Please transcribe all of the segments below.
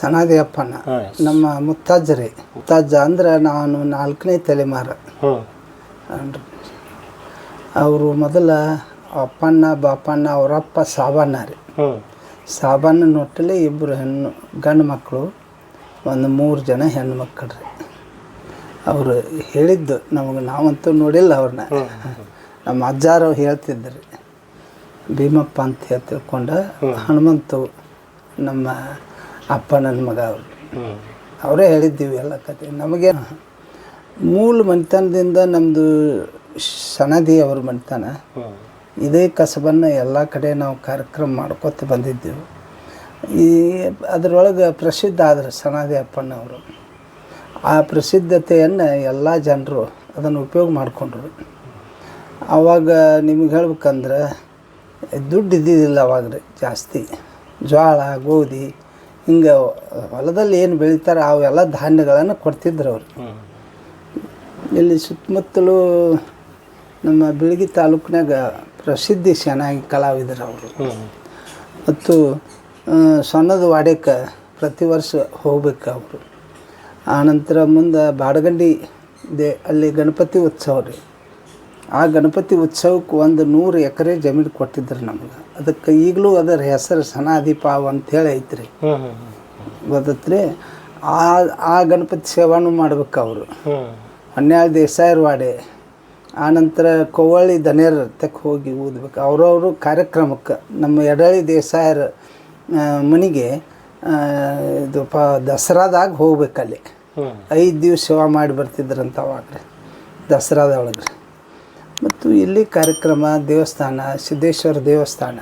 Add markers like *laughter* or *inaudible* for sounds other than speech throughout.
ಸನಾದಿ ಅಪ್ಪಣ್ಣ ನಮ್ಮ ಮುತ್ತಜ್ಜರಿ. ಮುತ್ತಾಜ್ಜ ಅಂದ್ರೆ ನಾನು ನಾಲ್ಕನೇ ತಲೆಮಾರ. ಅವರು ಮೊದಲ ಅಪ್ಪಣ್ಣ ಬಾಪಣ್ಣ ಅವರಪ್ಪ ಸಾಬಣ್ಣ ರೀ. ಸಾಬಣ್ಣ ನೋಟಲ್ಲಿ ಇಬ್ಬರು ಹೆಣ್ಣು ಗಂಡು ಮಕ್ಕಳು ಒಂದು ಮೂರು ಜನ ಹೆಣ್ಣು ಮಕ್ಕಳು ರೀ. ಅವರು ಹೇಳಿದ್ದು ನಮಗೆ ನಾವಂತೂ ನೋಡಿಲ್ಲ ಅವ್ರನ್ನ. ನಮ್ಮ ಅಜ್ಜಾರು ಹೇಳ್ತಿದ್ದರು ಭೀಮಪ್ಪ ಅಂತ ತಿಳ್ಕೊಂಡು ಹನುಮಂತು ನಮ್ಮ ಅಪ್ಪಣ್ಣನ ಮಗ ಅವರು. ಅವರೇ ಹೇಳಿದ್ದೀವಿ ಎಲ್ಲ ಕತೆ. ನಮಗೆ ಮೂಲ ಮನೆತನದಿಂದ ನಮ್ಮದು ಸನದಿ ಅವ್ರ ಮನೆತನ. ಇದೇ ಕಸಬನ್ನು ಎಲ್ಲ ಕಡೆ ನಾವು ಕಾರ್ಯಕ್ರಮ ಮಾಡ್ಕೊತ ಬಂದಿದ್ದೆವು. ಈ ಅದರೊಳಗೆ ಪ್ರಸಿದ್ಧ ಆದರು ಸನಾದಿ ಅಪ್ಪಣ್ಣವರು ಆ ಪ್ರಸಿದ್ಧತೆಯನ್ನು ಎಲ್ಲ ಜನರು ಅದನ್ನು ಉಪಯೋಗ ಮಾಡಿಕೊಂಡ್ರು. ಆವಾಗ ನಿಮಗೆ ಹೇಳ್ಬೇಕಂದ್ರೆ ದುಡ್ಡು ಇದ್ದಿದ್ದಿಲ್ಲ ಅವಾಗ ರೀ ಜಾಸ್ತಿ. ಜೋಳ ಗೋಧಿ ಹಿಂಗೆ ಹೊಲದಲ್ಲಿ ಏನು ಬೆಳಿತಾರೆ ಅವೆಲ್ಲ ಧಾನ್ಯಗಳನ್ನು ಕೊಡ್ತಿದ್ರು ಅವರು. ಇಲ್ಲಿ ಸುತ್ತಮುತ್ತಲು ನಮ್ಮ ಬೀಳಗಿ ತಾಲೂಕಿನಾಗ ಪ್ರಸಿದ್ಧಿ ಚೆನ್ನಾಗಿ ಕಲಾವಿದರು ಅವರು. ಮತ್ತು ಸೊನ್ನದ ವಾಡ್ಯಕ್ಕೆ ಪ್ರತಿ ವರ್ಷ ಹೋಗ್ಬೇಕು ಅವರು. ಆನಂತರ ಮುಂದೆ ಬಾಡಗಂಡಿ ದೇ, ಅಲ್ಲಿ ಗಣಪತಿ ಉತ್ಸವ ರೀ. ಆ ಗಣಪತಿ ಉತ್ಸವಕ್ಕೆ ಒಂದು ನೂರು ಎಕರೆ ಜಮೀನು ಕೊಟ್ಟಿದ್ರು ನಮ್ಗೆ. ಅದಕ್ಕೆ ಈಗಲೂ ಅದರ ಹೆಸರು ಸನಾಧಿಪಾವ ಅಂತ ಅಂತೇಳಿ ಐತ್ರಿ. ಗೊತ್ತತ್ರಿ? ಆ ಆ ಗಣಪತಿ ಸೇವಾನು ಮಾಡ್ಬೇಕು ಅವರು. ಹನ್ನೆರಡು ದೇಸಾಯರ್ವಾಡೆ. ಆನಂತರ ಕೋವಳ್ಳಿ ದನೇರ್ ತಕ್ಕ ಹೋಗಿ ಓದ್ಬೇಕು. ಅವರವರು ಕಾರ್ಯಕ್ರಮಕ್ಕೆ ನಮ್ಮ ಎಡಳಿ ದೇಸಾಯರ ಮನೆಗೆ ಇದು ಪ ದಸರಾದಾಗ ಹೋಗ್ಬೇಕಲ್ಲಿ. ಐದು ದಿವಸ ಸೇವಾ ಮಾಡಿ ಬರ್ತಿದ್ರಂತ ಅವಾಗ ರೀ. ದಸರಾದ ಒಳಗೆ ರೀ ಮತ್ತು ಇಲ್ಲಿ ಕಾರ್ಯಕ್ರಮ ದೇವಸ್ಥಾನ ಸಿದ್ದೇಶ್ವರ ದೇವಸ್ಥಾನ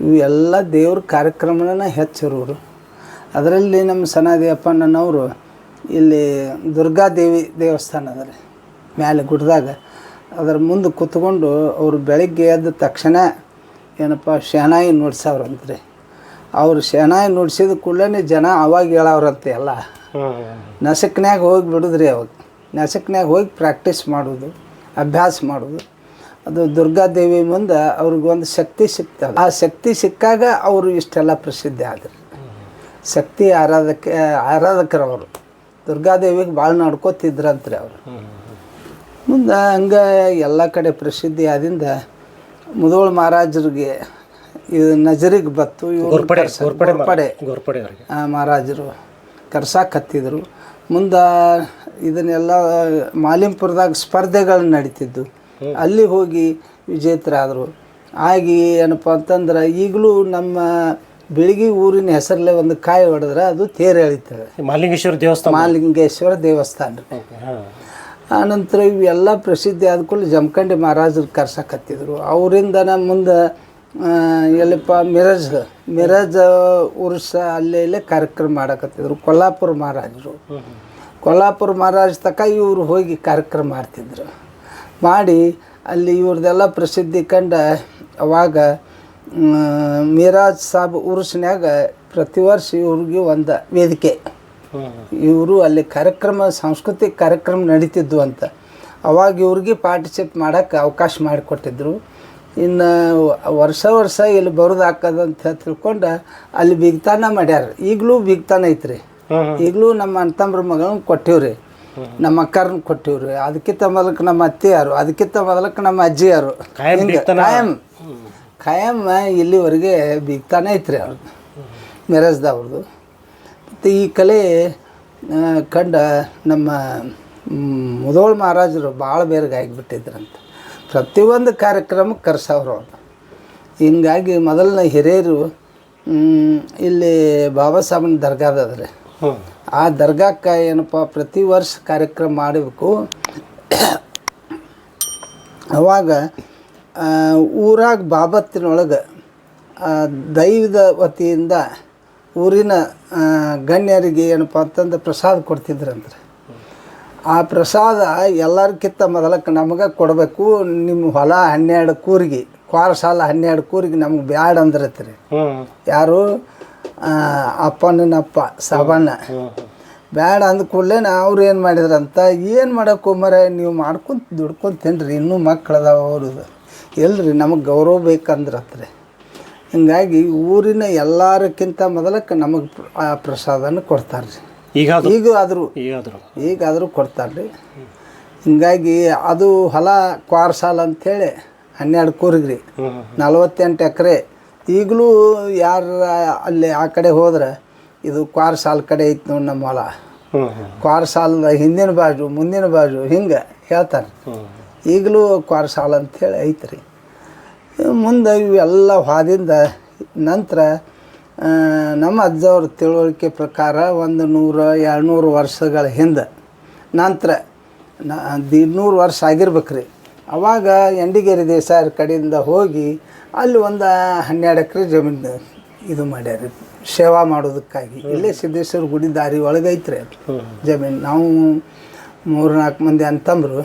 ಇವು ಎಲ್ಲ ದೇವ್ರ ಕಾರ್ಯಕ್ರಮನ ಹೆಚ್ಚಿರೋರು. ಅದರಲ್ಲಿ ನಮ್ಮ ಸನಾದಿ ಅಪ್ಪಣ್ಣನವರು ಇಲ್ಲಿ ದುರ್ಗಾದೇವಿ ದೇವಸ್ಥಾನ ಅದ ರೀ ಮ್ಯಾಲೆ ಗುಡ್ದಾಗ ಅದರ ಮುಂದೆ ಕೂತ್ಕೊಂಡು ಅವರು ಬೆಳಗ್ಗೆ ಎದ್ದ ತಕ್ಷಣ ಏನಪ್ಪ ಶಹನಾಯಿ ನುಡ್ಸವ್ರಂತ್ರಿ ಅವ್ರು ಶೆನಾಯಿ ನುಡ್ಸಿದ ಕೂಡಲೇ ಜನ ಅವಾಗ ಹೇಳವ್ರಂತೆ ಎಲ್ಲ. ನಸಕ್ನ್ಯಾಗ ಹೋಗಿ ಬಿಡುದ್ರಿ ಅವಾಗ. ನಸಕ್ನ್ಯಾಗ ಹೋಗಿ ಪ್ರಾಕ್ಟೀಸ್ ಮಾಡೋದು. ಅಭ್ಯಾಸ ಮಾಡೋದು. ಅದು ದುರ್ಗಾದೇವಿ ಮುಂದೆ ಅವ್ರಿಗೆ ಒಂದು ಶಕ್ತಿ ಸಿಗ್ತದೆ ಆ ಶಕ್ತಿ ಸಿಕ್ಕಾಗ ಅವರು ಇಷ್ಟೆಲ್ಲ ಪ್ರಸಿದ್ಧಿ ಆದರು. ಶಕ್ತಿ ಆರಾಧಕ ಆರಾಧಕರು ಅವರು ದುರ್ಗಾದೇವಿಗೆ ಭಾಳ ನಡ್ಕೋತಿದ್ರಂತ್ರಿ ಅವರು. ಮುಂದೆ ಹಂಗೆ ಎಲ್ಲ ಕಡೆ ಪ್ರಸಿದ್ಧಿ ಆದಿಂದ ಮುದೋಳ ಮಹಾರಾಜರಿಗೆ ಇದು ನಜರಿಗೆ ಬತ್ತು ಇವರು ಪಡೆ ಮಹಾರಾಜರು ಕರ್ಸಾಕತ್ತಿದ್ರು ಮುಂದೆ ಇದನ್ನೆಲ್ಲ ಮಾಲಿಂಪುರದಾಗ ಸ್ಪರ್ಧೆಗಳು ನಡೀತಿದ್ದು. ಅಲ್ಲಿ ಹೋಗಿ ವಿಜೇತರಾದರು. ಆಗಿ ಏನಪ್ಪ ಅಂತಂದ್ರೆ ಈಗಲೂ ನಮ್ಮ ಬೆಳಗ್ಗೆ ಊರಿನ ಹೆಸರಲ್ಲೇ ಒಂದು ಕಾಯಿ ಹೊಡೆದ್ರೆ ಅದು ತೇರು ಎಳಿತದೆ. ಮಾಲಿಂಗೇಶ್ವರ ದೇವಸ್ಥಾನ. ಮಾಲಿಂಗೇಶ್ವರ ದೇವಸ್ಥಾನ. ಆನಂತರ ಇವೆಲ್ಲ ಪ್ರಸಿದ್ಧಿ ಆದ ಕೂಡಲೇ ಜಮಖಂಡಿ ಮಹಾರಾಜರು ಕರ್ಸಕತ್ತಿದ್ರು. ನಮ್ಮ ಮುಂದೆ ಎಲ್ಲಪ್ಪ ಮಿರಜ್ ಮಿರಜ್ ಉರ್ಸ ಅಲ್ಲೇ ಇಲ್ಲೇ ಕಾರ್ಯಕ್ರಮ ಮಾಡಕತ್ತಿದ್ರು. ಕೊಲ್ಲಾಪುರ ಮಹಾರಾಜರು. ಕೊಲ್ಲಾಪುರ ಮಹಾರಾಜ್ ತಕ ಇವರು ಹೋಗಿ ಕಾರ್ಯಕ್ರಮ ಮಾಡ್ತಿದ್ರು. ಮಾಡಿ ಅಲ್ಲಿ ಇವ್ರದ್ದೆಲ್ಲ ಪ್ರಸಿದ್ಧಿ ಕಂಡ ಅವಾಗ ಮೀರಾಜ್ ಸಾಬ್ ಉರ್ಸ್ನ್ಯಾಗ ಪ್ರತಿ ವರ್ಷ ಇವ್ರಿಗೆ ಒಂದು ವೇದಿಕೆ. ಇವರು ಅಲ್ಲಿ ಕಾರ್ಯಕ್ರಮ ಸಾಂಸ್ಕೃತಿಕ ಕಾರ್ಯಕ್ರಮ ನಡೀತಿದ್ವು ಅಂತ. ಅವಾಗ ಇವ್ರಿಗೆ ಪಾರ್ಟಿಸಿಪೇಟ್ ಮಾಡೋಕ್ಕೆ ಅವಕಾಶ ಮಾಡಿಕೊಟ್ಟಿದ್ರು. ಇನ್ನು ವರ್ಷ ವರ್ಷ ಇಲ್ಲಿ ಬರೋದು ಹಾಕೋದು ಅಂತ ತಿಳ್ಕೊಂಡು ಅಲ್ಲಿ ಬಿಗ್ತಾನ ಮಾಡ್ಯಾರ. ಈಗಲೂ ಬಿಗ್ತಾನ ಐತ್ರಿ. ಈಗಲೂ ನಮ್ಮ ಅಣ್ತಂಬ್ರ ಮಗನ ಕೊಟ್ಟಿವ್ರಿ. ನಮ್ಮ ಅಕ್ಕರನ್ನ ಕೊಟ್ಟಿವ್ರಿ. ಅದಕ್ಕಿಂತ ಮೊದಲಕ್ಕೆ ನಮ್ಮ ಅತ್ತೆಯಾರು ಅದಕ್ಕಿಂತ ಮೊದಲಕ್ಕೆ ನಮ್ಮ ಅಜ್ಜಿಯಾರು. ಯಾರು ಖಾಯಂ. ಖಾಯಂ ಇಲ್ಲಿವರೆಗೆ ಬೀಗ್ತಾನೆ ಐತ್ರಿ ಅವ್ರದ್ದು ಮೆರಜ್ದವ್ರದ್ದು ಮತ್ತು ಈ ಕಲೆ ಕಂಡ ನಮ್ಮ ಮುದೋಳ್ ಮಹಾರಾಜರು ಭಾಳ ಬೇರೆಗೆ ಆಗಿಬಿಟ್ಟಿದ್ರಂತ. ಪ್ರತಿಯೊಂದು ಕಾರ್ಯಕ್ರಮಕ್ಕೆ ಕರ್ಸವ್ರು ಅವ್ರು. ಹಿಂಗಾಗಿ ಮೊದಲನೇ ಹಿರಿಯರು ಇಲ್ಲಿ ಬಾಬಾ ಸಾಹೇಬನ ದರ್ಗಾದ ಅದ್ರಿ ಹ್ಞೂ ಆ ದರ್ಗಾಕ್ಕ ಏನಪ್ಪ ಪ್ರತಿ ವರ್ಷ ಕಾರ್ಯಕ್ರಮ ಮಾಡಬೇಕು. ಅವಾಗ ಊರಾಗ ಬಾಬತ್ತಿನೊಳಗೆ ದೈವದ ವತಿಯಿಂದ ಊರಿನ ಗಣ್ಯರಿಗೆ ಏನಪ್ಪ ಅಂತಂದು ಪ್ರಸಾದ ಕೊಡ್ತಿದ್ರಂದ್ರೆ ಆ ಪ್ರಸಾದ ಎಲ್ಲರಿಗಿಂತ ಮೊದಲಕ್ಕೆ ನಮಗೆ ಕೊಡಬೇಕು. ನಿಮ್ಮ ಹೊಲ ಹನ್ನೆರಡು ಕೂರಿಗೆ ಕ್ವಾರ ಸಾಲ ಹನ್ನೆರಡು ಕೂರಿಗೆ ನಮ್ಗೆ ಬ್ಯಾಡ ಅಂದ್ರತ್ರಿ. ಯಾರು? ಅಪ್ಪನಪ್ಪ ಸಬಣ್ಣ ಬೇಡ ಅಂದ ಕೂಡಲೇ ಅವ್ರು ಏನು ಮಾಡಿದ್ರಂತ ಏನು ಮಾಡಕ್ಕೆ ಮರ ನೀವು ಮಾಡ್ಕೊಂತ ದುಡ್ಕೊಂತ ತಿನ್ರಿ ಇನ್ನೂ ಮಕ್ಕಳದಾವ ಅವ್ರದ್ದು ಎಲ್ರಿ ನಮಗೆ ಗೌರವ ಬೇಕಂದ್ರತ್ರಿ. ಹಿಂಗಾಗಿ ಊರಿನ ಎಲ್ಲರಕ್ಕಿಂತ ಮೊದಲಕ್ಕೆ ನಮಗೆ ಆ ಪ್ರಸಾದನ ಕೊಡ್ತಾರೆ ರೀ ಈಗ ಈಗ ಆದರೂ ಈಗ ಆದ್ರು ಈಗಾದರೂ ಕೊಡ್ತಾರೆ ರೀ ಹಿಂಗಾಗಿ ಅದು ಹೊಲ ಕ್ವಾರ ಸಾಲ ಅಂಥೇಳಿ ಹನ್ನೆರಡು ಕೂರಿಗೆ ರೀ ಹ್ಮ್ ಹ್ಮ್. ನಲವತ್ತೆಂಟು ಎಕರೆ ಈಗಲೂ ಯಾರು ಅಲ್ಲಿ ಆ ಕಡೆ ಹೋದ್ರೆ ಇದು ಕ್ವಾರ್ ಸಾಲ್ ಕಡೆ ಐತೆ ನೋಡಿ ನಮ್ಮ ಹೊಲ. ಕ್ವಾರ್ ಸಾಲ್ ಹಿಂದಿನ ಬಾಜು ಮುಂದಿನ ಬಾಜು ಹಿಂಗೆ ಹೇಳ್ತಾರೆ. ಈಗಲೂ ಕ್ವಾರ ಅಂತ ಹೇಳಿ ಐತ್ರಿ. ಮುಂದೆ ಇವೆಲ್ಲ ಹಾದಿಂದ ನಂತರ ನಮ್ಮ ಅಜ್ಜವ್ರ ತಿಳುವಳಿಕೆ ಪ್ರಕಾರ ಒಂದು ನೂರು ಎರಡುನೂರು ವರ್ಷಗಳ ಹಿಂದೆ ನಂತರ ನಾ ನೂರು ವರ್ಷ ಆಗಿರ್ಬೇಕ್ರಿ. ಅವಾಗ ಎಂಡಿಗೇರಿ ದೇಸಾಯರ ಕಡೆಯಿಂದ ಹೋಗಿ ಅಲ್ಲಿ ಒಂದು ಹನ್ನೆರಡು ಎಕರೆ ಜಮೀನು ಇದು ಮಾಡ್ಯಾರ ಸೇವಾ ಮಾಡೋದಕ್ಕಾಗಿ. ಇಲ್ಲೇ ಸಿದ್ದೇಶ್ವರ ಗುಡಿ ದಾರಿ ಒಳಗೆ ಐತ್ರಿ. ಜಮೀನು. ನಾವು ಮೂರು ನಾಲ್ಕು ಮಂದಿ ಅಂತಂದ್ರು.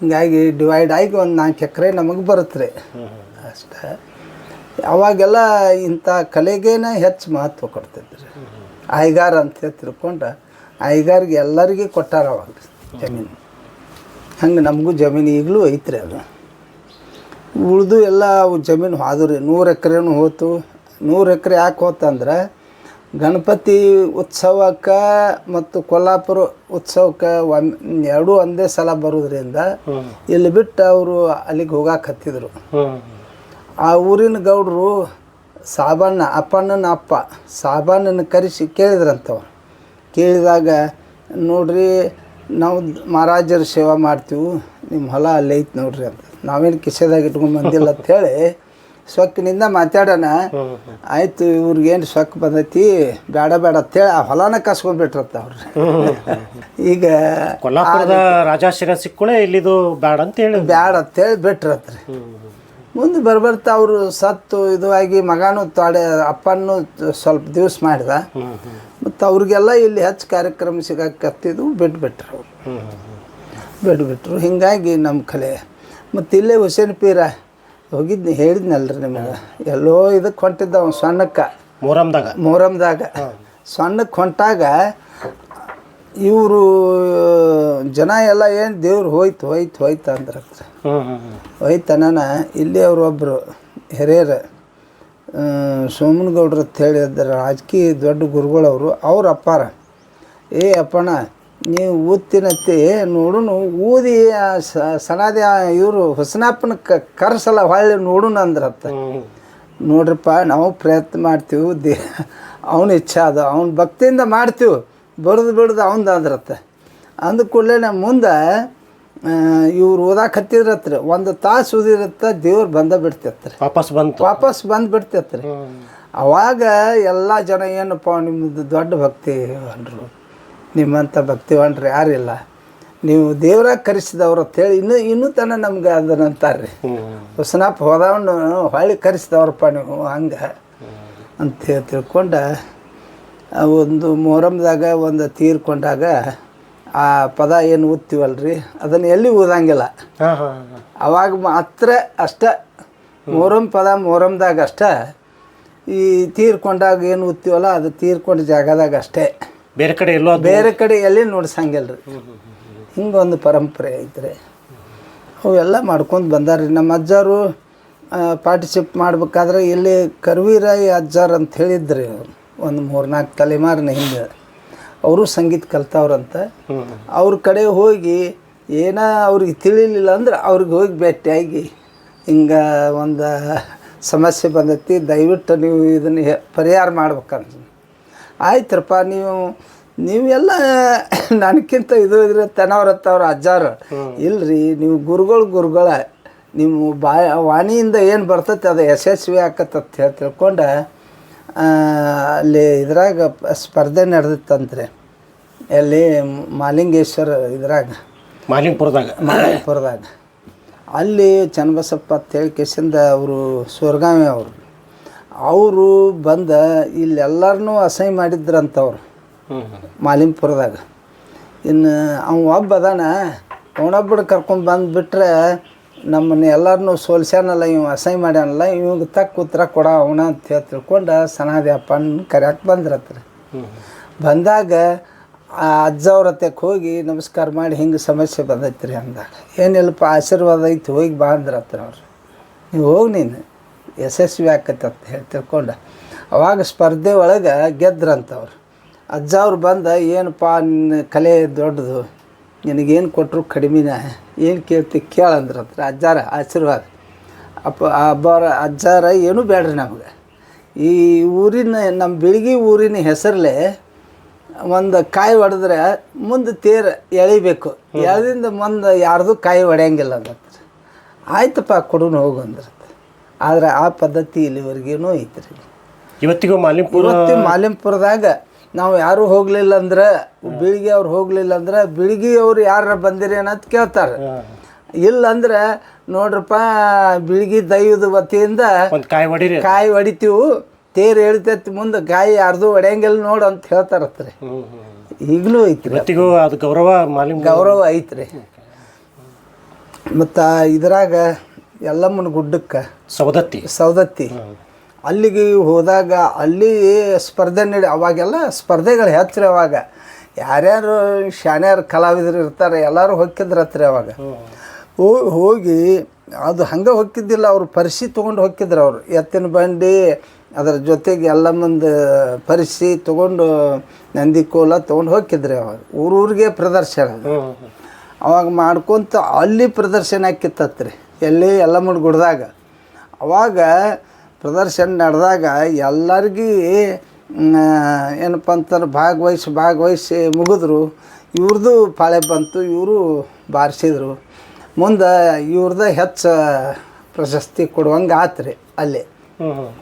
ಹಿಂಗಾಗಿ ಡಿವೈಡ್ ಆಗಿ ಒಂದು ನಾಲ್ಕು ಎಕರೆ ನಮಗೆ ಬರುತ್ತೆ ಅಷ್ಟೇ. ಅವಾಗೆಲ್ಲ ಇಂಥ ಕಲೆಗೇನೆ ಹೆಚ್ಚು ಮಹತ್ವ ಕೊಡ್ತಿದ್ರು. ಐಗಾರ ಅಂತ ತಿಳ್ಕೊಂಡು ಐಗಾರಿಗೆ ಎಲ್ಲರಿಗೆ ಕೊಟ್ಟಾರ ಅವಾಗ. ಜಮೀನು. ಹಂಗೆ ನಮಗೂ ಜಮೀನು ಈಗಲೂ ಐತ್ರಿ ಅದು. ಉಳಿದು ಎಲ್ಲ ಅವು ಜಮೀನು ಹೋದು ರೀ ನೂರು ಎಕರೆನು ಹೋಯ್ತು ನೂರು ಎಕರೆ ಯಾಕೆ ಹೋತಂದ್ರೆ ಗಣಪತಿ ಉತ್ಸವಕ್ಕೆ ಮತ್ತು ಕೊಲ್ಲಾಪುರ ಉತ್ಸವಕ್ಕೆ ಒಮ್ ಎರಡೂ ಒಂದೇ ಸಲ ಬರೋದ್ರಿಂದ ಇಲ್ಲಿ ಬಿಟ್ಟು ಅವರು ಅಲ್ಲಿಗೆ ಹೋಗಕ್ಕೆ ಹತ್ತಿದ್ರು. ಆ ಊರಿನ ಗೌಡರು ಸಾಬಣ್ಣ ಅಪ್ಪಣ್ಣನ ಅಪ್ಪ ಸಾಬಣ್ಣನ ಕರೆಸಿ ಕೇಳಿದ್ರಂತವ. ಕೇಳಿದಾಗ ನೋಡ್ರಿ ನಾವು ಮಹಾರಾಜರ ಸೇವಾ ಮಾಡ್ತೀವಿ ನಿಮ್ಮ ಹೊಲ ಅಲ್ಲಿ ಐತೆ ನೋಡ್ರಿ ಅಂತ. ನಾವೇನು ಕಿಸೆದಾಗ ಇಟ್ಕೊಂಡು ಬಂದಿಲ್ಲ ಅಂಥೇಳಿ ಸೊಕ್ಕಿನಿಂದ ಮಾತಾಡೋಣ. ಆಯಿತು ಇವ್ರಿಗೇನು ಸೊಕ್ಕ ಬಂದೈತಿ ಬೇಡ ಬೇಡ ಅಂತೇಳಿ ಆ ಹೊಲನ ಕಸ್ಕೊಂಡ್ಬಿಟ್ರತ್ತ ಅವ್ರು. ಈಗ ಕೊಲ್ಲಾಪುರದ ರಾಜಾಶ್ರೀ ಸಿಕ್ಕುಳೆ ಇಲ್ಲಿದು ಬೇಡ ಅಂತ ಹೇಳಿ. ಬ್ಯಾಡ ಅಂತೇಳಿ ಬಿಟ್ರತ್ರಿ. ಮುಂದೆ ಬರ್ಬರ್ತಾ ಅವರು ಸತ್ತು ಇದು ಆಗಿ ಮಗನೂ ತೊಡೆ ಅಪ್ಪನೂ ಸ್ವಲ್ಪ ದಿವಸ ಮಾಡಿದ. ಮತ್ತು ಅವ್ರಿಗೆಲ್ಲ ಇಲ್ಲಿ ಹೆಚ್ಚು ಕಾರ್ಯಕ್ರಮ ಸಿಗಕ್ಕೆ ಕತ್ತಿದ್ವು ಬಿಟ್ಬಿಟ್ರು ಬಿಟ್ಬಿಟ್ರು. ಹಿಂಗಾಗಿ ನಮ್ಮ ಕಲೆ ಮತ್ತು ಇಲ್ಲೇ ಹುಸೇನ್ ಪೀರ ಹೋಗಿದ್ನಿ ಹೇಳಿದ್ನಲ್ರಿ ನಿಮಗೆ. ಎಲ್ಲೋ ಇದಕ್ಕೆ ಹೊಂಟಿದ್ದ ಅವ್ನು ಸಣ್ಣಕ್ಕೆ. ಮೊರಮ್ದಾಗ ಮೊಹರಮ್ದಾಗ ಸಣ್ಣಕ್ಕೆ ಹೊಂಟಾಗ ಇವರು ಜನ ಎಲ್ಲ ಏನು ದೇವ್ರು ಹೋಯ್ತು ಹೋಯ್ತು ಹೋಯ್ತು ಅಂದ್ರೆ ಹೋಯ್ತನ ಇಲ್ಲಿ ಅವರೊಬ್ಬರು ಹಿರಿಯರು ಸೋಮನಗೌಡ್ರು ಅಂತ ಹೇಳಿದ್ದಾರೆ ರಾಜಕೀಯ ದೊಡ್ಡ ಗುರುಗಳವರು ಅವ್ರ ಅಪ್ಪಾರ. ಏ ಅಪ್ಪಣ್ಣ ನೀವು ಊದ್ತಿನತ್ತಿ ನೋಡುನು ಊದಿ ಆ ಸ- ಸನಾದಿ ಇವರು ಹೊಸನಪ್ಪನ ಕ ಕರ್ಸಲ್ಲ ಹೊಳ್ಳಿ ನೋಡುನು ಅಂದ್ರತ್ತ ನೋಡ್ರಪ್ಪ ನಾವು ಪ್ರಯತ್ನ ಮಾಡ್ತೀವಿ ದೇ ಅವನ ಇಚ್ಛೆ ಅದು ಅವ್ನ ಭಕ್ತಿಯಿಂದ ಮಾಡ್ತೀವಿ ಬಡ್ದು ಬಿಡ್ದು ಅವಂದು ಅಂದ್ರತ್ತ ಅಂದ ಕೂಡಲೇ ನಮ್ಮ ಮುಂದೆ ಇವ್ರು ಓದಾಕ್ ಹತ್ತಿದ್ರತ್ರ ಒಂದು ತಾಸು ಓದಿರತ್ತ ದೇವ್ರು ಬಂದ ಬಿಡ್ತಿರ್ತಾರೆ ವಾಪಸ್ ಬಂತು. ವಾಪಸ್ ಬಂದು ಬಿಡ್ತಿರ್ತಾರೆ ಅವಾಗ ಎಲ್ಲ ಜನ ಏನಪ್ಪ ನಿಮ್ಮದು ದೊಡ್ಡ ಭಕ್ತಿ ಅಂದರು. ನಿಮ್ಮಂಥ ಭಕ್ತಿವಂಡ್ರು ಯಾರಿಲ್ಲ. ನೀವು ದೇವ್ರಾಗ ಕರೆಸಿದವ್ರು ಅಂತೇಳಿ ಇನ್ನೂ ಇನ್ನೂ ತನ ನಮ್ಗೆ ಅದನ್ನ ಅಂತಾರೆ. ಹೊಸನಾಪ್ ಹೊಸನಪ್ಪ ಹೋದವನು ಹೊಳ್ಳಿ ಕರೆಸಿದವ್ರಪ್ಪ ನೀವು ಹಂಗೆ ಅಂತ ತಿಳ್ಕೊಂಡು ಒಂದು ಮೊಹರಮ್ದಾಗ ಒಂದು ತೀರ್ಕೊಂಡಾಗ ಆ ಪದ ಏನು ಓದ್ತೀವಲ್ರಿ? ಅದನ್ನು ಎಲ್ಲಿ ಓದಂಗಿಲ್ಲ. ಅವಾಗ ಮಾತ್ರ ಅಷ್ಟ ಮೊಹರಮ್ ಪದ ಮೊಹರಮ್ದಾಗ ಅಷ್ಟ ಈ ತೀರ್ಕೊಂಡಾಗ ಏನು ಓದ್ತೀವಲ್ಲ ಅದು ತೀರ್ಕೊಂಡ ಜಾಗದಾಗ ಅಷ್ಟೇ. ಬೇರೆ ಕಡೆ ಎಲ್ಲೋ ಬೇರೆ ಕಡೆ ಎಲ್ಲಿ ನೋಡ್ಸಂಗಿಲ್ಲ ರೀ ಒಂದು ಪರಂಪರೆ ಐತ್ರಿ. ಅವೆಲ್ಲ ಮಾಡ್ಕೊಂಡು ಬಂದಾರ್ರಿ. ನಮ್ಮ ಅಜ್ಜಾರು ಪಾರ್ಟಿಸಿಪ್ ಮಾಡ್ಬೇಕಾದ್ರೆ ಇಲ್ಲಿ ಕರ್ವೀರಾಯಿ ಅಜ್ಜಾರ್ ಅಂತ ಹೇಳಿದ್ರಿ. ಒಂದು ಮೂರ್ನಾಲ್ಕು ತಲೆಮಾರಿನ ಹಿಂದೆ. ಅವರು ಸಂಗೀತ ಕಲ್ತವ್ರಂತ. ಅವ್ರ ಕಡೆ ಹೋಗಿ ಏನ ಅವ್ರಿಗೆ ತಿಳಿಲಿಲ್ಲ ಅಂದ್ರೆ ಅವ್ರಿಗೆ ಹೋಗಿ ಭೇಟಿಯಾಗಿ ಹಿಂಗೆ ಒಂದು ಸಮಸ್ಯೆ ಬಂದೈತಿ. ದಯವಿಟ್ಟು ನೀವು ಇದನ್ನು ಪರಿಹಾರ ಮಾಡ್ಬೇಕಂತ. ಆಯ್ತರಪ್ಪ ನೀವು ನೀವೆಲ್ಲ ನನಗಿಂತ ಇದು ಇದ್ರೆ ತನವ್ರತ್ತವ್ರ ಅಜ್ಜಾರು. ಇಲ್ರಿ ನೀವು ಗುರುಗಳು ಗುರುಗಳ. ನಿಮ್ಮ ಬಾ ವಾಣಿಯಿಂದ ಏನು ಬರ್ತೈತೆ ಅದು ಯಶಸ್ವಿ ಆಕತ್ತ ಅಂತ ಹೇಳಿ ತಿಳ್ಕೊಂಡು ಅಲ್ಲಿ ಇದ್ರಾಗ ಸ್ಪರ್ಧೆ ನಡೆದಿತ್ತಂತ್ರಿ. ಎಲ್ಲಿ ಮಾಲಿಂಗೇಶ್ವರ ಇದ್ರಾಗ. ಮಾಲಿಂಗಪುರದಾಗ. ಮಾಲಿಂಗಪುರದಾಗ. ಅಲ್ಲಿ ಚನ್ನಬಸಪ್ಪ ಅಂತ ಹೇಳಿ ಕೇಸಿಂದ ಅವರು ಸೋರ್ಗಾವಿ ಅವರು. ಅವರು ಬಂದ ಇಲ್ಲೆಲ್ಲರನ್ನೂ ಅಸಹ್ಯ ಮಾಡಿದ್ರಂತವ್ರು. ಮಾಲಿಂಪುರದಾಗ. ಇನ್ನು ಅವ ಒಬ್ಬ ಅದಾನ ಅವನೊಬ್ಬಡ ಕರ್ಕೊಂಡು ಬಂದುಬಿಟ್ರೆ ನಮ್ಮನ್ನ ಎಲ್ಲರನ್ನೂ ಸೋಲ್ಸ್ಯಾನಲ್ಲ, ಇವ್ ಅಸಹ್ಯ ಮಾಡ್ಯಾನಲ್ಲ ಇವಾಗ ತಕ್ಕ ಉತ್ತರ ಕೊಡ ಅವನ ಅಂತ ಹೇಳಿ ತಿಳ್ಕೊಂಡು ಸನಾದ್ಯಪ್ಪನ ಕರ್ಯಾಕೆ ಬಂದ್ರತ್ರ. ಬಂದಾಗ ಆ ಅಜ್ಜವ್ರ ಹತ್ತಕ್ಕೆ ಹೋಗಿ, ನಮಸ್ಕಾರ ಮಾಡಿ ಹಿಂಗೆ ಸಮಸ್ಯೆ ಬಂದೈತ್ರಿ ಅಂದಾಗ ಏನಿಲ್ಲಪ್ಪ, ಆಶೀರ್ವಾದ ಐತಿ, ಹೋಗಿ ಬಾ ಅಂದ್ರತ್ರ ಅವ್ರು. ನೀವು ಹೋಗಿ ನೀನು. ಯಶಸ್ವಿ ಆಕತ್ತೆ ಅಂತ ಹೇಳಿ ತಿಳ್ಕೊಂಡು. ಅವಾಗ ಸ್ಪರ್ಧೆ ಒಳಗೆ ಗೆದ್ರಂತವ್ರು. ಅಜ್ಜ ಅವ್ರು ಬಂದ, ಏನಪ್ಪ, ನಿನ್ನ ಕಲೆ ದೊಡ್ಡದು. ನಿನಗೇನು ಕೊಟ್ಟರು ಕಡಿಮೆನ ಏನು ಕೇಳ್ತಿ ಕೇಳಂದ್ರಂತ್ರ ಅಜ್ಜಾರ ಆಶೀರ್ವಾದ. ಅಪ್ಪ ಅಬ್ಬರ ಅಜ್ಜಾರ ಏನೂ ಬೇಡ್ರಿ ನಮಗೆ. ಈ ಊರಿನ ನಮ್ಮ ಬೆಳಗಿ ಊರಿನ ಹೆಸರಲ್ಲೇ ಒಂದು ಕಾಯಿ ಹೊಡೆದ್ರೆ ಮುಂದೆ ತೇರು ಎಳಿಬೇಕು. ಎಳೆದಿಂದ ಮುಂದೆ ಯಾರ್ದು ಕಾಯಿ ಹೊಡೆಯಂಗಿಲ್ಲ ಅಂದ್ರೆ ಆಯ್ತಪ್ಪ, ಕೊಡೋನು ಹೋಗು ಅಂದ್ರತ್ತೆ ಆದ್ರೆ ಆ ಪದ್ಧತಿ ಇಲ್ಲಿವರೆಗೇನೂ ಐತ್ರಿ. ಇವತ್ತಿಗೂ ಮಾಲಿಂಪುರ ಇವತ್ತು ಮಾಲಿಂಪುರದಾಗ ನಾವು ಯಾರೂ ಹೋಗಲಿಲ್ಲ ಅಂದ್ರೆ ಬೀಳಿಗೆ ಅವ್ರು ಹೋಗಲಿಲ್ಲ ಅಂದ್ರೆ ಬೀಳಿಗೆ ಅವ್ರು ಯಾರ ಬಂದಿರಿ ಅನ್ನೋದು ಕೇಳ್ತಾರೆ. ಇಲ್ಲ ಅಂದ್ರೆ ನೋಡ್ರಪ್ಪ ಬೀಳಿಗೆ ದೈವದ ವತಿಯಿಂದ ಕಾಯಿ ಹೊಡಿತೀವು. ತೇರು ಎಳಿತೈತಿ ಮುಂದೆ ಕಾಯಿ ಯಾರ್ದು ಒಡೆಯಂಗಿಲ್ಲ ನೋಡು ಅಂತ ಹೇಳ್ತಾರತ್ರಿ. ಈಗಲೂ ಐತ್ರಿ. ಅದು ಗೌರವ ಗೌರವ ಐತ್ರಿ. ಮತ್ತು ಇದ್ರಾಗ ಎಲ್ಲಮ್ಮನ ಗುಡ್ಡಕ್ಕೆ. ಸವದತ್ತಿ. ಸೌದತ್ತಿ ಅಲ್ಲಿಗೆ ಹೋದಾಗ ಅಲ್ಲಿ ಸ್ಪರ್ಧೆ ನಡೆ ಅವಾಗೆಲ್ಲ ಸ್ಪರ್ಧೆಗಳು ಹೆಚ್ಚರಿ ಅವಾಗ. ಯಾರ್ಯಾರು ಶಾನ್ಯಾರು ಕಲಾವಿದರು ಇರ್ತಾರೆ ಎಲ್ಲರೂ ಹೊಕ್ಕಿದ್ರತ್ರಿ ಅವಾಗ. ಹೋ- ಹೋಗಿ ಅದು ಹಂಗೆ ಹೊಕ್ಕಿದ್ದಿಲ್ಲ ಅವರು ಪರಿಸಿ ತೊಗೊಂಡು ಹೊಕ್ಕಿದ್ರು ಅವರು. ಎತ್ತಿನ ಬಂಡಿ ಅದರ ಜೊತೆಗೆ ಎಲ್ಲ ಮುಂದೆ ಪರಿಸಿ ತೊಗೊಂಡು ನಂದಿ ಕೋಲ ತೊಗೊಂಡು ಹೋಗಿದ್ರಿ ಅವಾಗ. ಊರೂರಿಗೆ ಪ್ರದರ್ಶನ. ಅವಾಗ ಮಾಡ್ಕೊತ ಅಲ್ಲಿ ಪ್ರದರ್ಶನ ಆಕಿತ್ತತ್ರಿ ಎಲ್ಲಿ ಯಲ್ಲಮ್ಮನ ಗುಡ್ದಾಗ. ಅವಾಗ ಪ್ರದರ್ಶನ ನಡೆದಾಗ ಎಲ್ಲರಿಗೂ ಏನಪ್ಪ ಅಂತಾರೆ ಭಾಗವಹಿಸಿ ಭಾಗವಹಿಸಿ ಮುಗಿದ್ರು. ಇವ್ರದ್ದು ಪಾಳೆ ಬಂತು ಇವರು ಬಾರಿಸಿದ್ರು. ಮುಂದೆ ಇವ್ರದ್ದು ಹೆಚ್ಚು ಪ್ರಶಸ್ತಿ ಕೊಡುವಂಗೆ ಆತ್ರಿ ಅಲ್ಲಿ.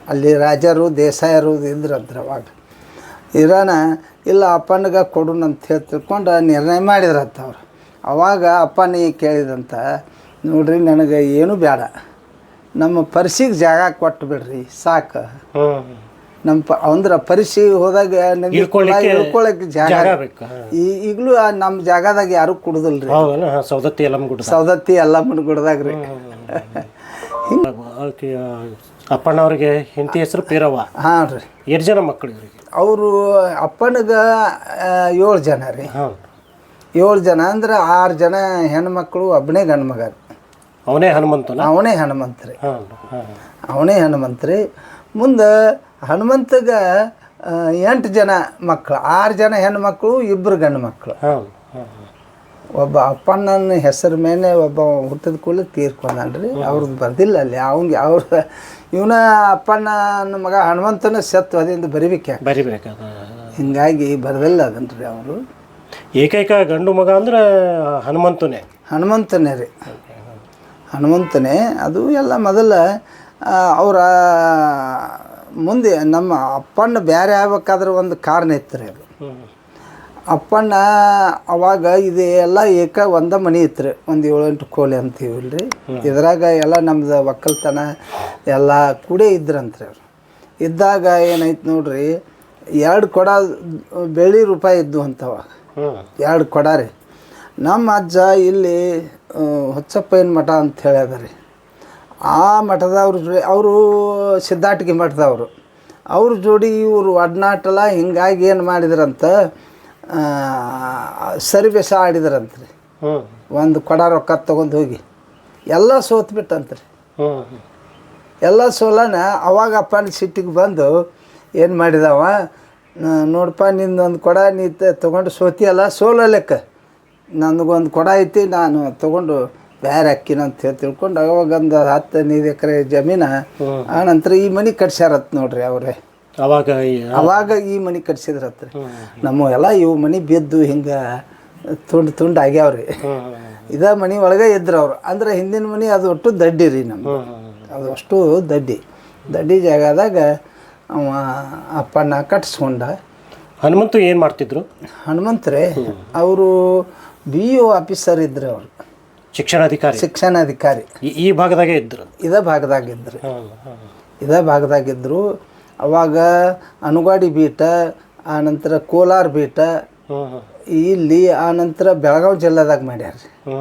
ಅಲ್ಲಿ ರಾಜರು ದೇಸಾಯರು ಇದ್ರಂದ್ರೆ ಅವಾಗ. ಇರೋಣ ಇಲ್ಲ ಅಪ್ಪನಿಗೆ ಕೊಡೋಣ ಅಂತ ಹೇಳಿ ತಿಳ್ಕೊಂಡು ನಿರ್ಣಯ ಮಾಡಿದ್ರಂತ ಅವ್ರು. ಅವಾಗ ಅಪ್ಪನೇ ಕೇಳಿದಂತ ನೋಡ್ರಿ ನನಗೆ ಏನು ಬೇಡ ನಮ್ಮ ಪರಿಸಿಗೆ ಜಾಗ ಕೊಟ್ಟು ಬಿಡ್ರಿ ಸಾಕು. ನಮ್ಮ ಪ ಅಂದ್ರೆ ಪರಿಸಿ ಹೋದಾಗ ಇಳ್ಕೊಳ್ಳೋಕೆ ಜಾಗ ಈ ಈಗಲೂ ನಮ್ಮ ಜಾಗದಾಗ ಯಾರು ಕುಡುದಿಲ್ರಿ. ಸೌದತ್ತಿ ಎಲ್ಲ ಗುಡ್ಡ ಸೌದತ್ತಿ ಎಲ್ಲ ಗುಡ್ದಾಗ ರೀ ಅಪ್ಪನವ್ರಿಗೆ ಹೆಂಡತಿ ಹೆಸರು ಪೀರವ್ವ. ಹಾಂ ರೀ. ಎಷ್ಟು ಜನ ಮಕ್ಕಳು ಅವರು ಅಪ್ಪನಿಗೆ ಏಳು ಜನ ರೀ. ಏಳು ಜನ ಅಂದ್ರೆ ಆರು ಜನ ಹೆಣ್ಮಕ್ಳು ಒಬ್ಬನೇ ಗಂಡು ಮಗ ರೀ. ಅವನೇ ಹನುಮಂತನ? ಅವನೇ ಹನುಮಂತ್ರಿ. ರೀ ಅವನೇ ಹನುಮಂತ್ರಿ. ಮುಂದೆ ಹನುಮಂತಗ ಎಂಟು ಜನ ಮಕ್ಕಳು ಆರು ಜನ ಹೆಣ್ಮಕ್ಳು ಇಬ್ಬರು ಗಂಡು ಮಕ್ಕಳು ಒಬ್ಬ ಅಪ್ಪಣ್ಣನ ಹೆಸರು ಮೇಲೆ ಒಬ್ಬ ಹುಟ್ಟಿದ ಕೂಡಲೇ ತೀರ್ಕೊಂಡನ್ರಿ. ಅವ್ರದ್ದು ಬರ್ದಿಲ್ಲ ಅಲ್ಲಿ. ಅವಂಗೆ ಅವ್ರ ಇವನ ಅಪ್ಪಣ್ಣನ ಮಗ ಹನುಮಂತನ ಸತ್ತು ಅದರಿಂದ ಬರಿಬೇಕು ಬರಿಬೇಕಾದ ಹಿಂಗಾಗಿ ಬರ್ದಿಲ್ಲ ಅದನ್ರಿ ಅವರು. ಏಕೈಕ ಗಂಡು ಮಗ ಅಂದ್ರೆ ಹನುಮಂತನೇ? ಹನುಮಂತನೇ ರೀ. ಹನುಮಂತನೇ ಅದು ಎಲ್ಲ ಮೊದಲ ಅವರ ಮುಂದೆ ನಮ್ಮ ಅಪ್ಪಣ್ಣ ಬೇರೆ ಆಗ್ಬೇಕಾದ್ರೆ ಒಂದು ಕಾರಣ ಇತ್ತು ರೀ ಅದು. ಅಪ್ಪಣ್ಣ ಅವಾಗ ಇದು ಎಲ್ಲ ಏಕ ಒಂದ ಮನೆ ಇತ್ತು ರೀ ಒಂದು ಏಳೆಂಟು ಕೋಲೆ ಕೋಳಿ ರೀ ಇದ್ರಾಗ ಎಲ್ಲ ನಮ್ದು ಒಕ್ಕಲ್ತನ ಎಲ್ಲ ಕೂಡೇ ಇದ್ರಂತ್ರಿ ಅವ್ರು. ಇದ್ದಾಗ ಏನಾಯ್ತು ನೋಡ್ರಿ ಎರಡು ಕೊಡ ಬೆಳ್ಳಿ ರೂಪಾಯಿ ಇದ್ದು ಅಂತವಾಗ. ಎರಡು ಕೊಡ ರೀ. ನಮ್ಮ ಅಜ್ಜ ಇಲ್ಲಿ ಹೊಚ್ಚಪ್ಪಯ್ಯನ ಮಠ ಅಂತ ಹೇಳ್ಯಾದ ರೀ ಆ ಮಠದವ್ರ ಜೋಡಿ ಅವರು ಸಿದ್ಧಾಟಿಗೆ ಮಠದವರು ಅವ್ರ ಜೋಡಿ ಇವರು ಒಡನಾಟಲ್ಲ ಹಿಂಗಾಗಿ ಏನು ಮಾಡಿದ್ರಂತ ಆ, ಆಡಿದ್ರಂತ್ರಿ ಆಡಿದ್ರಂತ ರೀ. ಒಂದು ಕೊಡ ರೊಕ್ಕ ತೊಗೊಂಡು ಹೋಗಿ ಎಲ್ಲ ಸೋತ್ಬಿಟ್ಟಂತ್ರಿ ಹ್ಮ್. ಹ್ಮ್. ಎಲ್ಲ ಸೋಲನ ಅವಾಗ ಅಪ್ಪನ ಸಿಟ್ಟಿಗೆ ಬಂದು ಏನು ಮಾಡಿದವ ನೋಡಪ್ಪ ನಿಂದೊಂದು ಕೊಡ ನೀ ತೊಗೊಂಡು ಸೋತಿಯಲ್ಲ ಸೋಲ ಲೆಕ್ಕ ನನಗೊಂದು ಕೊಡ ಐತಿ ನಾನು ತಗೊಂಡು ಬೇರೆ ಅಕ್ಕಿನ ಅಂತ ಹೇಳಿ ತಿಳ್ಕೊಂಡು ಅವಾಗ ಒಂದು ಹತ್ತು ಹದಿನೈದು ಎಕರೆ ಜಮೀನ. ಆ ನಂತರ ಈ ಮನೆ ಕಟ್ಸ್ಯಾರತ್ ನೋಡ್ರಿ ಅವರೇ. ಅವಾಗ ಈ- ಅವಾಗ ಈ ಮನೆ ಕಟ್ಸಿದ್ರತ್ರಿ. ಹತ್ರ ನಮ್ಮ ಎಲ್ಲ ಇವು ಮನೆ ಬಿದ್ದು ಹಿಂಗೆ ತುಂಡು ತುಂಡು ಆಗ್ಯಾವ್ರಿ. ಹ್ಮ್. ಇದ ಮನೆ ಒಳಗೆ ಇದ್ರು ಅವ್ರು. ಅಂದ್ರೆ ಹಿಂದಿನ ಮನೆ ಅದು ಒಟ್ಟು ದಡ್ಡಿ ರೀ ನಮ್ಮ ಹ್ಮ್. ಅದು ಅಷ್ಟು ದಡ್ಡಿ. ದಡ್ಡಿ ಜಾಗದಾಗ ಅವ ಅಪ್ಪನ ಕಟ್ಸ್ಕೊಂಡ. ಹನುಮಂತು ಏನು ಮಾಡ್ತಿದ್ರು? ಹನುಮಂತ್ರೆ ಅವರು ಬಿ ಓ ಆಫೀಸರ್ ಇದ್ರು ಅವರು. ಶಿಕ್ಷಣಾಧಿಕಾರಿ. ಶಿಕ್ಷಣಾಧಿಕಾರಿ. ಈ- ಈ ಭಾಗದಾಗೆ ಇದ್ರು. ಇದೇ ಭಾಗದಾಗಿದ್ರು ಇದ್ರು. ಇದೇ ಭಾಗದಾಗ ಭಾಗದಾಗಿದ್ದರು ಅವಾಗ ಅನುಗಾಡಿ ಬೀಟ ಆನಂತರ ಕೋಲಾರ ಬೀಟ. ಇಲ್ಲಿ ಆನಂತರ ಬೆಳಗಾವಿ ಜಿಲ್ಲಾದಾಗ ಮಾಡ್ಯಾರ. ರೀ.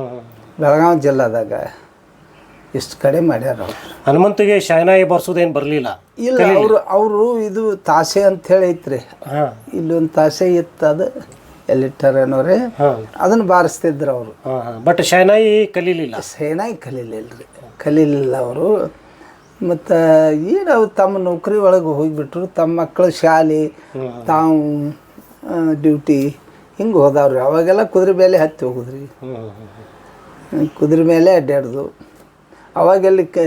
ಬೆಳಗಾವಿ ಜಿಲ್ಲಾದಾಗ ಇಷ್ಟು ಕಡೆ ಮಾಡ್ಯಾರ ಅವ್ರು. ಹನುಮಂತಿಗೆ ಶಾಯನಾಯಿ ಬರ್ಸೋದೇನು ಬರಲಿಲ್ಲ? ಇಲ್ಲ ಅವರು ಅವರು ಇದು ತಾಸೆ ಅಂತ ಹೇಳಿ ಐತ್ರಿ ಇಲ್ಲೊಂದು ತಾಸೆ ಇತ್ತು ಅದು ಎಲ್ಲಿಟ್ಟಾರೇನೋರೆ ಹಾಂ. ಅದನ್ನು ಬಾರಿಸ್ತಿದ್ರು ಅವರು. ಬಟ್ ಶೈನಾಯಿ ಕಲೀಲಿಲ್ಲ ಸೇನಾಗಿ ಕಲೀಲಿಲ್ಲ. ರೀ ಕಲೀಲಿಲ್ಲ ಅವರು. ಮತ್ತು ಏನು ಅವ್ರು ತಮ್ಮ ನೌಕರಿ ಒಳಗೆ ಹೋಗಿಬಿಟ್ರು ತಮ್ಮ ಮಕ್ಕಳ ಶಾಲೆ ತಾವು ಡ್ಯೂಟಿ ಹಿಂಗೆ ಹೋದವ್ರಿ. ಅವಾಗೆಲ್ಲ ಕುದುರೆ ಮೇಲೆ ಹತ್ತಿ ಹೋಗುದ್ರಿ. ಕುದುರೆ ಮೇಲೆ ಅಡ್ಡಾಡ್ದು. ಅವಾಗೆಲ್ಲಿ ಕ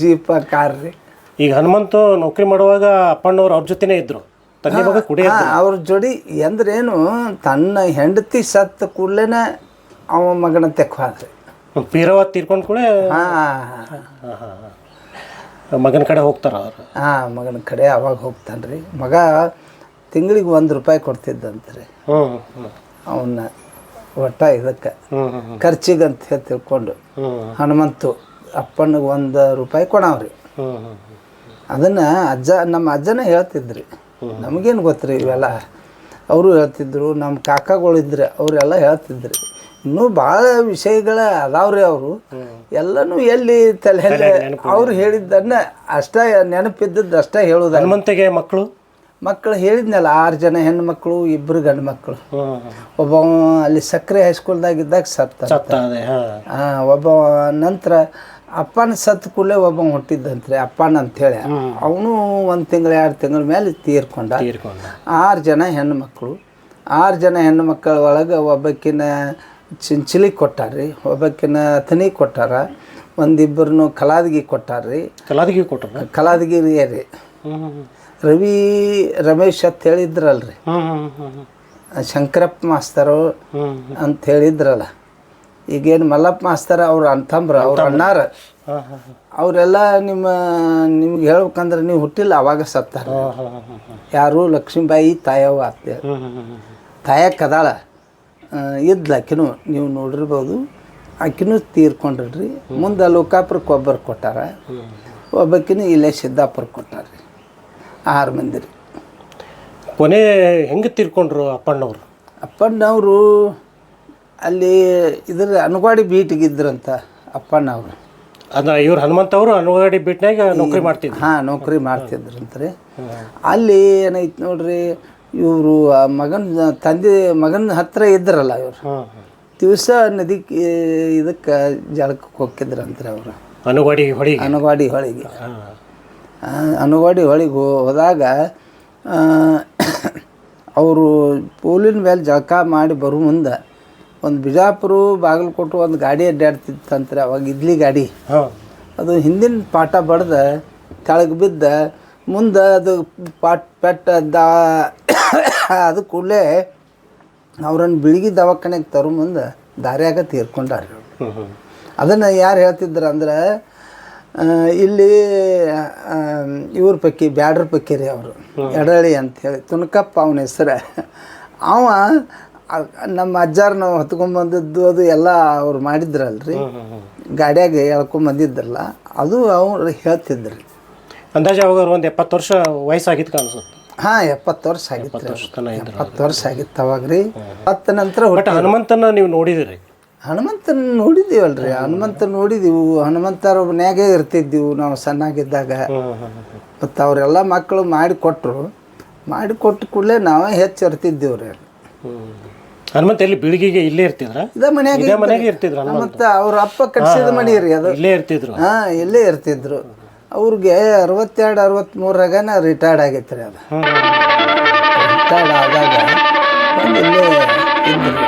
ಜೀಪ ಕಾರ್ ರೀ. ಈಗ ಹನುಮಂತು ನೌಕರಿ ಮಾಡುವಾಗ ಅಪ್ಪಣ್ಣವ್ರು ಅವ್ರ ಜೊತೆನೇ ಇದ್ರು. ತಂದೆ ಮಗ ಅವ್ರ ಜೋಡಿ ಅಂದ್ರೇನು ತನ್ನ ಹೆಂಡತಿ ಸತ್ತ ಕೂಡಲೇ ಅವ ಮಗನ ತೆಕ್ವಾದ್ರಿ ಪೀರವ ತೀರ್ಕೊಂಡು ಕೂಡ ಹಾಂ ಮಗನ ಕಡೆ ಹೋಗ್ತಾರ ಅವ್ರು. ಹಾಂ ಮಗನ ಕಡೆ ಅವಾಗ ಹೋಗ್ತಾನೆ ರೀ ಮಗ ತಿಂಗಳಿಗೆ ಒಂದು ರೂಪಾಯಿ ಕೊಡ್ತಿದ್ದಂತೆ ರೀ ಅವನ್ನ ಒಟ್ಟ ಇದಕ್ಕೆ ಖರ್ಚಿಗೆ ಅಂತ ಖರ್ಚಿಗಂತ ಹೇಳಿ ತಿಳ್ಕೊಂಡು ಹನುಮಂತು ಅಪ್ಪನಿಗೆ ಒಂದು ರೂಪಾಯಿ ಕೊಡವ್ರಿ. ಅದನ್ನು ಅಜ್ಜ ನಮ್ಮ ಅಜ್ಜನೇ ಹೇಳ್ತಿದ್ರಿ. ನಮಗೇನು ಗೊತ್ತ್ರಿ ಇವೆಲ್ಲ? ಅವರು ಹೇಳ್ತಿದ್ರು ನಮ್ಮ ಕಾಕಾಗಳಿದ್ರೆ ಅವರೆಲ್ಲ ಹೇಳ್ತಿದ್ರಿ. ಇನ್ನೂ ಭಾಳ ವಿಷಯಗಳ ಅದಾವ್ರಿ ಅವರು. ಎಲ್ಲನೂ ಎಲ್ಲಿ ತಲೆ ಅವ್ರು ಹೇಳಿದ್ದನ್ನ ಅಷ್ಟೇ ನೆನಪಿದ್ದದ್ದು ಅಷ್ಟೇ ಹೇಳೋದು ಹನುಮಂತಿಗೆ ಮಕ್ಕಳು? ಮಕ್ಕಳು ಹೇಳಿದ್ನಲ್ಲ ಆರು ಜನ ಹೆಣ್ಣು ಮಕ್ಕಳು ಇಬ್ಬರು ಗಂಡು ಮಕ್ಕಳು ಒಬ್ಬ ಅಲ್ಲಿ ಸಕ್ರೆ ಹೈಸ್ಕೂಲ್ದಾಗ ಇದ್ದಾಗ ಸತ್ತ ಸತ್ತ ಅದೇ ಹಾ ಒಬ್ಬ ನಂತರ ಅಪ್ಪನ ಸತ್ತು ಕೂಡಲೇ ಒಬ್ಬ ಹುಟ್ಟಿದ್ದಂತ್ರಿ ಅಪ್ಪನ ಅಂತೇಳಿ ಅವನು ಒಂದು ತಿಂಗಳು ಎರಡು ತಿಂಗಳ ಮೇಲೆ ತೀರ್ಕೊಂಡ. ತೀರ್ಕೊಂಡ. ಆರು ಜನ ಹೆಣ್ಣು ಮಕ್ಕಳು ಆರು ಜನ ಹೆಣ್ಣು ಮಕ್ಕಳ ಒಳಗೆ ಒಬ್ಬಕ್ಕಿನ ಚಿಂಚಲಿ ಕೊಟ್ಟಾರ್ರಿ ಒಬ್ಬಕ್ಕಿನ ಅಥಣಿ ಕೊಟ್ಟಾರ ಒಂದಿಬ್ಬರನ್ನು ಕಲಾದಗಿ ಕೊಟ್ಟಾರ್ರಿ. ಕಲಾದಗಿ ಕೊಟ್ಟರು? ಕಲಾದಗಿರಿ ರೀ ರವಿ ರಮೇಶ್ ಅಂತ ಹೇಳಿದ್ರಲ್ರಿ. ಶಂಕರಪ್ಪ ಮಾಸ್ತರು ಅಂತ ಹೇಳಿದ್ರಲ್ಲ. ಈಗೇನು ಮಲ್ಲಪ್ಪ ಮಾಸ್ತಾರ ಅವ್ರ ಅಂತಂಬ್ರ ಅವ್ರ ಅಣ್ಣಾರ ಅವರೆಲ್ಲ ನಿಮ್ಮ ನಿಮ್ಗೆ ಹೇಳ್ಬೇಕಂದ್ರೆ ನೀವು ಹುಟ್ಟಿಲ್ಲ ಅವಾಗ ಸತ್ತಾರ. ಯಾರು ಲಕ್ಷ್ಮೀಬಾಯಿ ತಾಯವ್ವ ಅತ್ತೆ ತಾಯ ಕದಾಳ. ಇದ್ಲ ಆಕಿನೂ ನೀವು ನೋಡಿರ್ಬೋದು. ಆಕಿನೂ ತೀರ್ಕೊಂಡ್ರಿ ಮುಂದೆ ಲೋಕಾಪುರಕ್ಕೆ ಒಬ್ಬರು ಕೊಟ್ಟಾರ. ಒಬ್ಬಕಿನ ಇಲ್ಲೇ ಸಿದ್ದಾಪುರ ಕೊಟ್ಟಾರ ರೀ ಆರು ಮಂದಿ ರೀ ಕೊನೆ ಹೆಂಗೆ ತೀರ್ಕೊಂಡ್ರು ಅಪ್ಪಣ್ಣವ್ರು? ಅಪ್ಪಣ್ಣವರು ಅಲ್ಲಿ ಇದ್ರ ಅನುಗಾಡಿ ಬೀಟಿಗಿದ್ರಂತ ಅಪ್ಪಣ್ಣವರು. ಅದು ಇವ್ರು ಹನುಮಂತ ಅವರು ಅನುವಾಡಿ ಬಿಟ್ನಾಗ ನೌಕರಿ ಮಾಡ್ತಿದ್ರು. ಹಾಂ ನೌಕರಿ ಮಾಡ್ತಿದ್ರಂತ್ರಿ ಅಲ್ಲಿ ಏನೈತೆ ನೋಡ್ರಿ ಇವರು ಮಗನ ತಂದೆ ಮಗನ ಹತ್ರ ಇದ್ರಲ್ಲ ಇವರು. ದಿವಸ ನದಿ ಇದಕ್ಕೆ ಜಳಕ್ಕೆ ಹೋಗಿದ್ರಂತ್ರಿ ಅವರು. ಅನುವಾಡಿ ಹೊಳಿ ಅನುಗಾಡಿ ಹೊಳಿಗೆ. ಆ, ಅನುಗಾಡಿ ಹೊಳಿಗೆ ಹೋದಾಗ *coughs* ಅವರು ಪೂಲಿನ ಮೇಲೆ ಜಳಕ ಮಾಡಿ ಬರೋ ಮುಂದೆ ಒಂದು ಬಿಜಾಪುರ ಬಾಗಲಕೋಟೆ ಒಂದು ಗಾಡಿ ಅಡ್ಡಾಡ್ತಿತ್ತಂತಾರೆ ಅವಾಗ ಇಡ್ಲಿ ಗಾಡಿ. ಅದು ಹಿಂದಿನ ಪಾಠ ಬಡ್ದ ಕೆಳಗೆ ಬಿದ್ದ ಮುಂದೆ ಅದು ಪಾಟ್ ಪೆಟ್ಟ ದಾ ಅದು ಕೂಡಲೇ ಅವರನ್ನು ಬಿಳಿಗಿ ದವಾಖಾನೆಗೆ ತರೋ ಮುಂದೆ ದಾರಿಯಾಗ ತೀರ್ಕೊಂಡಾರ. ಅದನ್ನು ಯಾರು ಹೇಳ್ತಿದ್ರು ಅಂದ್ರೆ ಇಲ್ಲಿ ಇವ್ರ ಪಕ್ಕಿ ಬ್ಯಾಡ್ರ ಪಕ್ಕಿ ರೀ ಅವರು. ಎಡಳಿ ಹೇಳಿ ತುನಕಪ್ಪ ಅವನ ಹೆಸರು. ಅವ ನಮ್ಮ ಅಜ್ಜಾರ್ ನಾವು ಹೊತ್ಕೊಂಡ್ಬಂದದ್ದು ಅದು ಎಲ್ಲ ಅವ್ರು ಮಾಡಿದ್ರಲ್ರಿ. ಗಾಡಿಯಾಗ ಹೇಳ್ಕೊಂಡ್ ಬಂದಿದ್ರಲ್ಲ ಅದು ಅವ್ರು ಹೇಳ್ತಿದ್ರಿ. ಅಂದಾಜು ಅವಾಗ ಒಂದು ಎಪ್ಪತ್ತು ವರ್ಷ ವಯಸ್ಸಾಗಿತ್ತು ಕಾಣಿಸುತ್ತೆ ಹಾಂ ಎಪ್ಪತ್ತು ವರ್ಷ ಆಗಿತ್ತು ಎಪ್ಪತ್ತು ವರ್ಷ ಆಗಿತ್ತು ಅವಾಗ ರೀ ಹತ್ತು ನಂತರ ಬಟ್ ಹನುಮಂತನ ನೀವು ನೋಡಿದಿರಿ? ಹನುಮಂತನ ನೋಡಿದೀವಲ್ರಿ. ಹನುಮಂತ ನೋಡಿದೀವು. ಹನುಮಂತರ ಮನ್ಯಾಗೆ ಇರ್ತಿದ್ದೀವಿ ನಾವು ಸಣ್ಣಾಗಿದ್ದಾಗ. ಮತ್ತು ಅವರೆಲ್ಲ ಮಕ್ಕಳು ಮಾಡಿ ಮಾಡಿಕೊಟ್ಟ ಮಾಡಿ ಕೊಟ್ಟ ಕೂಡಲೇ ನಾವೇ ಹೆಚ್ಚು ಇರ್ತಿದ್ದೀವಿ ರೀ ಹನುಮಂತ ಎಲ್ಲಿ ಬೀಳಿಗೆಗೆ ಇಲ್ಲೇ ಇರ್ತಿದ್ರ? ಇದೇ ಮನ್ಯಾಗ ಇದೇ ಮನೆಗೆ ಇರ್ತಿದ್ರ ಹನುಮಂತ? ಮತ್ತು ಅವ್ರ ಅಪ್ಪ ಕಟ್ಸಿದ ಮನೆ ರೀ ಅದು. ಇಲ್ಲೇ ಇರ್ತಿದ್ರು. ಹಾ ಇಲ್ಲೇ ಇರ್ತಿದ್ರು. ಅವ್ರಿಗೆ ಅರವತ್ತೆರಡು ಅರವತ್ತ್ಮೂರಾಗನ ರಿಟೈರ್ಡ್ ಆಗೈತೆ ರೀ ಅದು ರಿಟೈರ್ಡ್ ಆದಾಗ ಬಂದು ಇಲ್ಲೇ ಇದ್ರು